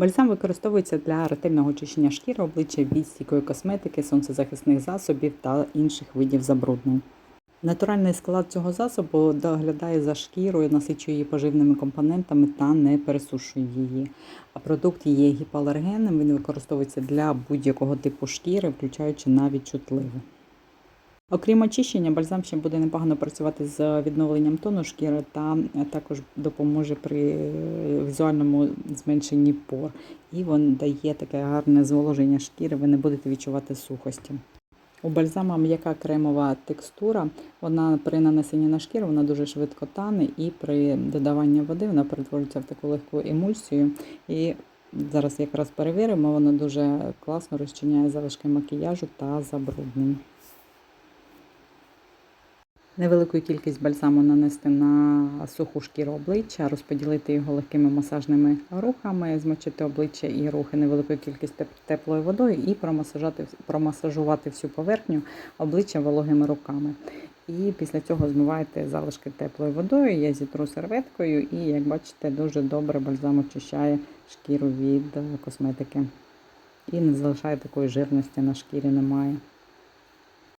Бальзам використовується для ретельного очищення шкіри, обличчя від стійкої косметики, сонцезахисних засобів та інших видів забруднень. Натуральний склад цього засобу доглядає за шкірою, насичує її поживними компонентами та не пересушує її. А продукт є гіпоалергенним, він використовується для будь-якого типу шкіри, включаючи навіть чутливу. Окрім очищення, бальзам ще буде непогано працювати з відновленням тону шкіри та також допоможе при візуальному зменшенні пор. І він дає таке гарне зволоження шкіри, ви не будете відчувати сухості. У бальзама м'яка кремова текстура, вона при нанесенні на шкіру вона дуже швидко тане і при додаванні води вона перетворюється в таку легку емульсію. І зараз якраз перевіримо, вона дуже класно розчиняє залишки макіяжу та забруднень. Невелику кількість бальзаму нанести на суху шкіру обличчя, розподілити його легкими масажними рухами, змочити обличчя і рухи невеликою кількістю теплою водою і промасажувати, промасажувати всю поверхню обличчя вологими руками. І після цього змиваєте залишки теплою водою. Я зітру серветкою, і, як бачите, дуже добре бальзам очищає шкіру від косметики. І не залишає такої жирності на шкірі немає.